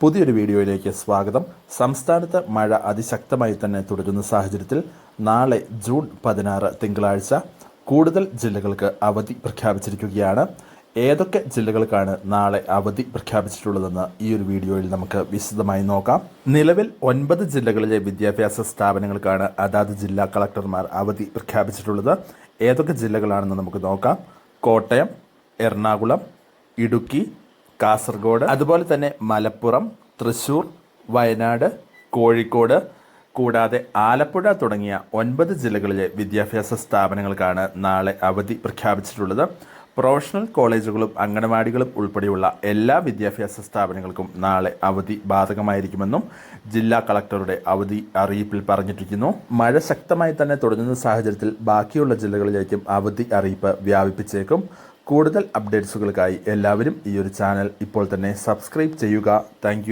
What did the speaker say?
പുതിയൊരു വീഡിയോയിലേക്ക് സ്വാഗതം. സംസ്ഥാനത്ത് മഴ അതിശക്തമായി തന്നെ തുടരുന്ന സാഹചര്യത്തിൽ നാളെ ജൂൺ പതിനാറ് തിങ്കളാഴ്ച കൂടുതൽ ജില്ലകൾക്ക് അവധി പ്രഖ്യാപിച്ചിരിക്കുകയാണ്. ഏതൊക്കെ ജില്ലകൾക്കാണ് നാളെ അവധി പ്രഖ്യാപിച്ചിട്ടുള്ളതെന്ന് ഈ ഒരു വീഡിയോയിൽ നമുക്ക് വിശദമായി നോക്കാം. നിലവിൽ ഒൻപത് ജില്ലകളിലെ വിദ്യാഭ്യാസ സ്ഥാപനങ്ങൾക്കാണ് അതാത് ജില്ലാ കളക്ടർമാർ അവധി പ്രഖ്യാപിച്ചിട്ടുള്ളത്. ഏതൊക്കെ ജില്ലകളാണെന്ന് നമുക്ക് നോക്കാം. കോട്ടയം എറണാകുളം ഇടുക്കി കാസർഗോഡ് അതുപോലെ തന്നെ മലപ്പുറം തൃശൂർ വയനാട് കോഴിക്കോട് കൂടാതെ ആലപ്പുഴ തുടങ്ങിയ ഒൻപത് ജില്ലകളിലെ വിദ്യാഭ്യാസ സ്ഥാപനങ്ങൾക്കാണ് നാളെ അവധി പ്രഖ്യാപിച്ചിട്ടുള്ളത്. പ്രൊഫഷണൽ കോളേജുകളും അംഗനവാടികളും ഉൾപ്പെടെയുള്ള എല്ലാ വിദ്യാഭ്യാസ സ്ഥാപനങ്ങൾക്കും നാളെ അവധി ബാധകമായിരിക്കുമെന്നും ജില്ലാ കളക്ടറുടെ അവധി അറിയിപ്പിൽ പറഞ്ഞിട്ടിരിക്കുന്നു മഴ ശക്തമായി തന്നെ തുടരുന്ന സാഹചര്യത്തിൽ ബാക്കിയുള്ള ജില്ലകളിലേക്കും അവധി അറിയിപ്പ് വ്യാപിപ്പിച്ചേക്കും. കൂടുതൽ അപ്ഡേറ്റ്സുകൾക്കായി എല്ലാവരും ഈ ഒരു ചാനൽ ഇപ്പോൾ തന്നെ സബ്സ്ക്രൈബ് ചെയ്യുക. താങ്ക്